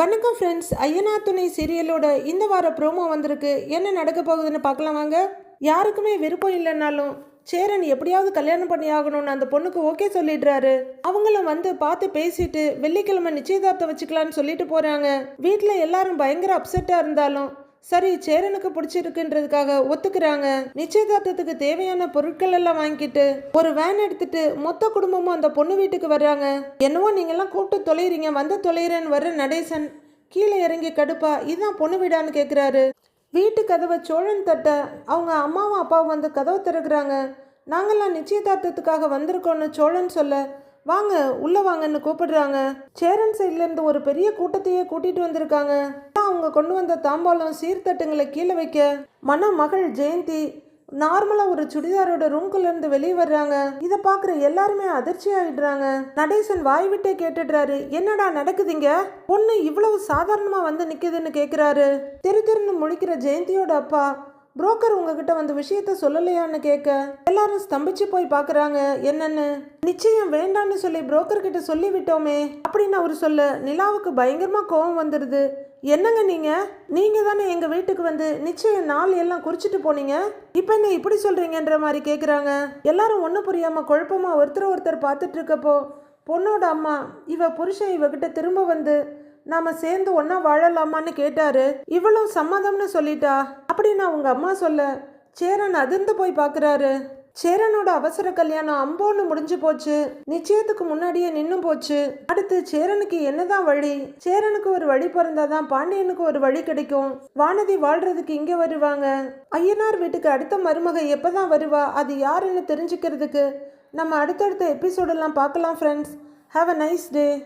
வணக்கம் ஃப்ரெண்ட்ஸ் ஐயனா துணை சீரியலோட இந்த வார ப்ரோமோ வந்திருக்கு. என்ன நடக்க போகுதுன்னு பார்க்கலாம் வாங்க. யாருக்குமே விருப்பம் இல்லைனாலும் சேரன் எப்படியாவது கல்யாணம் பண்ணி ஆகணும்னு அந்த பொண்ணுக்கு ஓகே சொல்லிடுறாரு. அவங்களும் வந்து பார்த்து பேசிட்டு வெள்ளிக்கிழமை நிச்சயதார்த்தம் வச்சுக்கலான்னு சொல்லிட்டு போறாங்க. வீட்டில் எல்லாரும் பயங்கர அப்செட்டா இருந்தாலும் சரி சேரனுக்கு பிடிச்சிருக்குன்றதுக்காக ஒத்துக்கிறாங்க. நிச்சயதார்த்தத்துக்கு தேவையான பொருட்கள் எல்லாம் வாங்கிட்டு ஒரு வேன் எடுத்துட்டு மொத்த குடும்பமும் அந்த பொண்ணு வீட்டுக்கு வர்றாங்க. என்னவோ நீங்கெல்லாம் கூப்பிட்டு தொலைறீங்க வந்து தொலைறேன்னு வர்ற நடேசன் கீழே இறங்கி கடுப்பா இதுதான் பொண்ணு வீடான்னு கேட்குறாரு வீட்டு கதவை சோழன் தட்ட அவங்க அம்மாவும் அப்பாவும் வந்து கதவை திறக்கிறாங்க. நாங்கள்லாம் நிச்சயதார்த்தத்துக்காக வந்திருக்கோன்னு சோழன் சொல்ல வாங்க உள்ளே வாங்கன்னு கூப்பிடுறாங்க. சேரன் சைட்லேருந்து ஒரு பெரிய கூட்டத்தையே கூட்டிட்டு வந்திருக்காங்க. அவங்க கொண்டு வந்த தாம்பாளம் சீர்தட்டுங்களை கீழே வைக்க. மணமகள் ஜெயந்தி நார்மலாக ஒரு சுடிதாரோட ரூம்குள்ள இருந்து வெளியே வர்றாங்க. இதை பார்க்குற எல்லாருமே அதிர்ச்சி ஆகிடுறாங்க நடேசன் வாய் விட்டே கேட்டுடுறாரு என்னடா நடக்குதுங்க? பொண்ணு இவ்வளவு சாதாரணமாக வந்து நிற்குதுன்னு கேட்குறாரு திரு திருன்னு முழிக்கிற ஜெயந்தியோட அப்பா புரோக்கர் உங்ககிட்ட வந்து விஷயத்த சொல்லலையான்னு கேட்க எல்லாரும் ஸ்தம்பிச்சு போய் பார்க்குறாங்க. என்னன்னு? நிச்சயம் வேண்டான்னு சொல்லி புரோக்கர் கிட்ட சொல்லி விட்டோமே அப்படின்னு அவர் சொல்ல நிலாவுக்கு பயங்கரமா கோவம் வந்துடுது என்னங்க நீங்க? நீங்க தானே எங்க வீட்டுக்கு வந்து நிச்சயம் நாள் எல்லாம் குறிச்சிட்டு போனீங்க? இப்போ என்ன இப்படி சொல்றீங்கன்ற மாதிரி கேக்குறாங்க. எல்லாரும் ஒன்றும் புரியாம குழப்பமா ஒருத்தர் ஒருத்தர் பார்த்துட்டு இருக்கப்போ பொண்ணோட அம்மா இவ புருஷன் இவகிட்ட திரும்ப வந்து நாம சேர்ந்து ஒன்னா வாழலாமான்னு கேட்டாரு. இவளும் சம்மதம்னு சொல்லிட்டா. அப்படின்னு அவங்க அம்மா சொல்ல சேரன் அதிர்ந்து போய் பார்க்குறாரு சேரனோட அவசர கல்யாணம் அம்போன்னு முடிஞ்சு போச்சு. நிச்சயத்துக்கு முன்னாடியே நின்னு போச்சு. அடுத்து சேரனுக்கு என்னதான் வழி? சேரனுக்கு ஒரு வழி பிறந்தாதான் பாண்டியனுக்கு ஒரு வழி கிடைக்கும். வானதி வாழ்றதுக்கு இங்க வருவாங்க. ஐயனார் வீட்டுக்கு அடுத்த மருமக எப்பதான் வருவா? அது யாருன்னு தெரிஞ்சுக்கிறதுக்கு நம்ம அடுத்தடுத்த எபிசோடெல்லாம் பார்க்கலாம் friends have a nice day